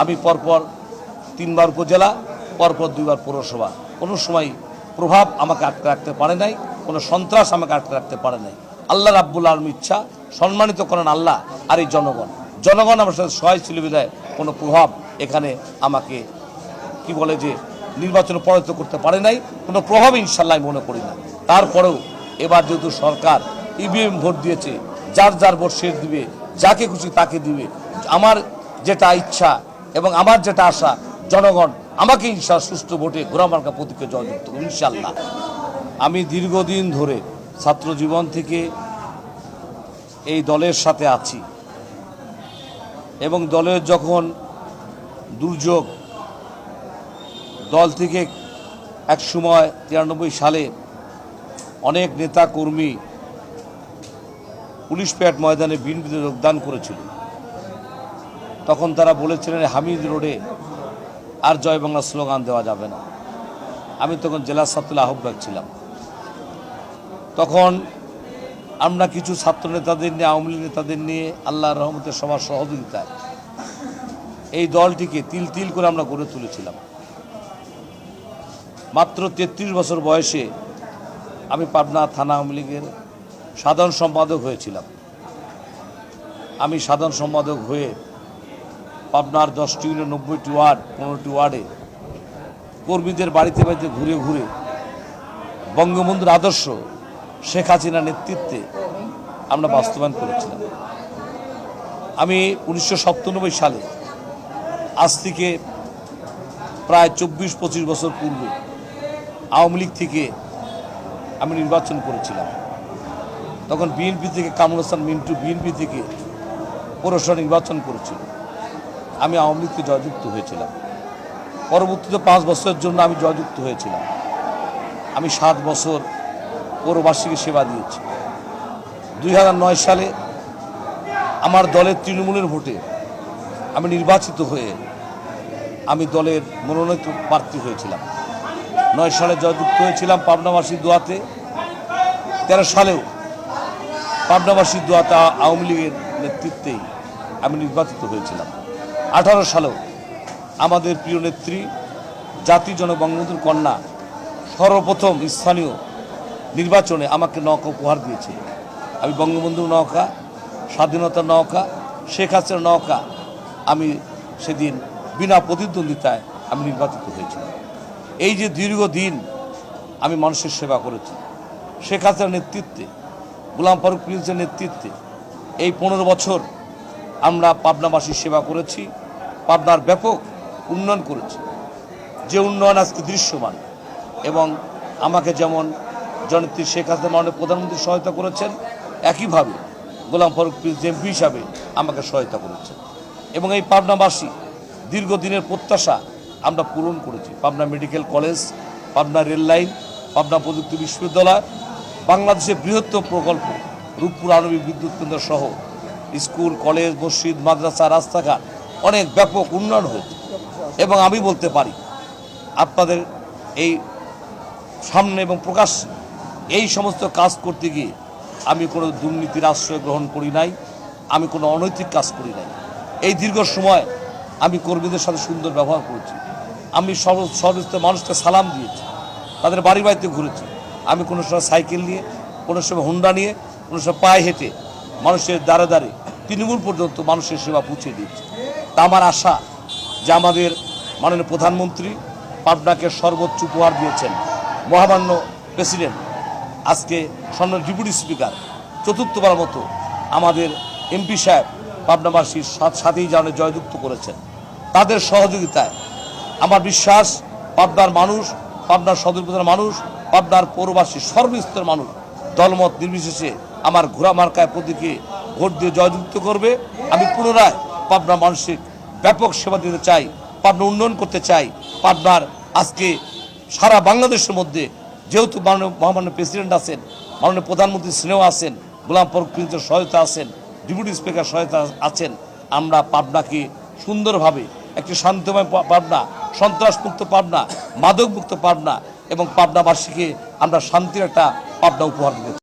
আমি পরপর তিনবার উপজেলা, পরপর দুইবার পৌরসভা। কোনো সময় প্রভাব আমাকে আটকে রাখতে পারে নাই, কোনো সন্ত্রাস আমাকে আটকে রাখতে পারে নাই। আল্লাহ রাব্বুল আলম ইচ্ছা, সম্মানিত করেন আল্লাহ আর এই জনগণ। জনগণ আমার সাথে সহায় ছিল বিধায় কোনো প্রভাব এখানে আমাকে, কি বলে যে, নির্বাচনে পরাজিত করতে পারে নাই, কোনো প্রভাব ইনশাল্লাহ মনে করি না। তারপরেও এবার যেহেতু সরকার ইভিএম ভোট দিয়েছে, যার যার ভোট শেষ দিবে, যাকে খুশি তাকে দিবে, আমার যেটা ইচ্ছা এবং আমার যেটা আশা, জনগণ, আমাকে ইনশাল সুস্থ ভোটে ঘোরামার্কা প্রতীকে জয়যুক্ত ইনশাল্লাহ আমি দীর্ঘদিন ধরে ছাত্র জীবন থেকে এই দলের সাথে আছি এবং দলের যখন দুর্যোগ দল থেকে এক সময় তিরানব্বই সালে অনেক নেতা কর্মী পুলিশ প্যাট ময়দানে বিএনপিতে যোগদান করেছিল। তখন তারা বলেছিলেন হামিদ রোডে আর জয় বাংলা স্লোগান দেওয়া যাবে না। আমি তখন জেলা ছাত্রীর আহ্বায়ক ছিলাম। তখন আমরা কিছু ছাত্র নেতাদের নিয়ে, আওয়ামী লীগ নেতাদের নিয়ে আল্লাহর রহমতের সবার সহযোগিতায় এই দলটিকে তিল তিল করে আমরা গড়ে তুলেছিলাম। মাত্র তেত্রিশ বছর বয়সে আমি পাবনা থানা আওয়ামী লীগের সাধারণ সম্পাদক হয়েছিলাম। আমি সাধারণ সম্পাদক হয়ে পাবনার দশটি ইউনিয়ন নব্বইটি ওয়ার্ড, পনেরোটি ওয়ার্ডে। কর্মীদের বাড়িতে বাড়িতে ঘুরে ঘুরে বঙ্গবন্ধুর আদর্শ, শেখ হাসিনার নেতৃত্বে আমরা বাস্তবায়ন করেছিলাম। আমি উনিশশো সাতানব্বই সালে, আজ থেকে প্রায় চব্বিশ পঁচিশ বছর পূর্বে আওয়ামী লীগ থেকে আমি নির্বাচন করেছিলাম। তখন বিএনপি থেকে কামরুল হাসান মিন্টু বিএনপি থেকে পৌরসভা নির্বাচন করেছিল। আমি আওয়ামী লীগকে জয়যুক্ত হয়েছিলাম। পরবর্তীতে পাঁচ বছরের জন্য আমি জয়যুক্ত হয়েছিলাম। আমি সাত বছর পৌরবাসীকে সেবা দিয়েছি। দুই হাজার নয় সালে আমার দলের তৃণমূলের ভোটে আমি নির্বাচিত হয়ে আমি দলের মনোনীত প্রার্থী হয়েছিলাম। নয় সালে জয়যুক্ত হয়েছিলাম পাবনাবাসীর দোয়াতে। তেরো সালেও পাবনাবাসীর দোয়াতে আওয়ামী লীগের নেতৃত্বেই আমি নির্বাচিত হয়েছিলাম। আঠারো সালেও আমাদের প্রিয় নেত্রী, জাতি জন বঙ্গবন্ধুর কন্যা, সর্বপ্রথম স্থানীয় নির্বাচনে আমাকে নৌকা উপহার দিয়েছে। আমি বঙ্গবন্ধুর নৌকা স্বাধীনতার নৌকা, শেখ হাসিনার নৌকা আমি সেদিন বিনা প্রতিদ্বন্দ্বিতায় আমি নির্বাচিত হয়েছিলাম। এই যে দীর্ঘদিন আমি মানুষের সেবা করেছি, শেখ হাসিনার নেতৃত্বে, গোলাম ফারুক প্রিন্সের নেতৃত্বে, এই পনেরো বছর আমরা পাবনাবাসীর সেবা করেছি, পাবনার ব্যাপক উন্নয়ন করেছি। যে উন্নয়ন আজকে দৃশ্যমান এবং আমাকে যেমন জননেত্রী শেখ হাসিনা মাননীয় প্রধানমন্ত্রী সহায়তা করেছেন, একইভাবে গোলাম ফারুক প্রিন্স এমপি হিসাবে আমাকে সহায়তা করেছেন। এবং এই পাবনাবাসী দীর্ঘদিনের প্রত্যাশা আমরা পূরণ করেছি। Pabna medical college, Pabna rail line Pabna প্রযুক্তি বিশ্ববিদ্যালয়, বাংলাদেশের বৃহত্তম প্রকল্প রূপপুর আণবিক বিদ্যুৎ কেন্দ্র সহ স্কুল, কলেজ, মসজিদ, মাদ্রাসা, রাস্তাঘাট অনেক ব্যাপক উন্নয়ন হয়েছে। এবং আমি বলতে পারি, আপনাদের এই সামনে এবং প্রকাশ এই সমস্ত কাজ করতে গিয়ে আমি কোনো দুর্নীতির আশ্রয় গ্রহণ করি নাই, আমি কোনো অনৈতিক কাজ করি নাই। এই দীর্ঘ সময় আমি কর্মীদের সাথে সুন্দর ব্যবহার করেছি। আমি সর্ব- সর্বস্তরের মানুষকে সালাম দিয়েছি, তাদের বাড়ি বাড়িতে ঘুরেছি। আমি কোনো সময় সাইকেল নিয়ে, কোনো সময় হুন্ডা নিয়ে, কোনো সময় পায়ে হেঁটে মানুষের দ্বারে দ্বারে তৃণমূল পর্যন্ত মানুষের সেবা পৌঁছে দিয়েছি। তা আমার আশা যে আমাদের মাননীয় প্রধানমন্ত্রী পাবনাকে সর্বোচ্চ উপহার দিয়েছেন। মহামান্য প্রেসিডেন্ট, আজকে স্বর্ণ ডেপুটি স্পিকার, চতুর্থবার মতো আমাদের এমপি সাহেব পাবনাবাসীর সাথ- সাথেই জানে জয়যুক্ত করেছেন। তাদের সহযোগিতায় আমার বিশ্বাস, পাবনার মানুষ, পাবনার সদর মানুষ, পাবনার পৌরবাসী, সর্বস্তরের মানুষ দলমত নির্বিশেষে আমার ঘোড়া মার্কায় প্রতীকে ভোট দিয়ে জয়যুক্ত করবে। আমি পুনরায় পাবনা মানুষের ব্যাপক সেবা দিতে চাই, পাবনা উন্নয়ন করতে চাই। পাবনার আজকে সারা বাংলাদেশের মধ্যে যেহেতু মাননীয় মহামান্য প্রেসিডেন্ট আছেন, মাননীয় প্রধানমন্ত্রী স্নেহ আছেন, গোলাম ফরুক সহায়তা আছেন, ডেপুটি স্পিকার সহায়তা আছেন, আমরা পাবনাকে সুন্দরভাবে একটি শান্তময় পাবনা, সন্ত্রাসমুক্ত পাবনা, মাদকমুক্ত পাবনা এবং পাবনাবাসীকে আমরা শান্তির একটা পাবনা উপহার দিতে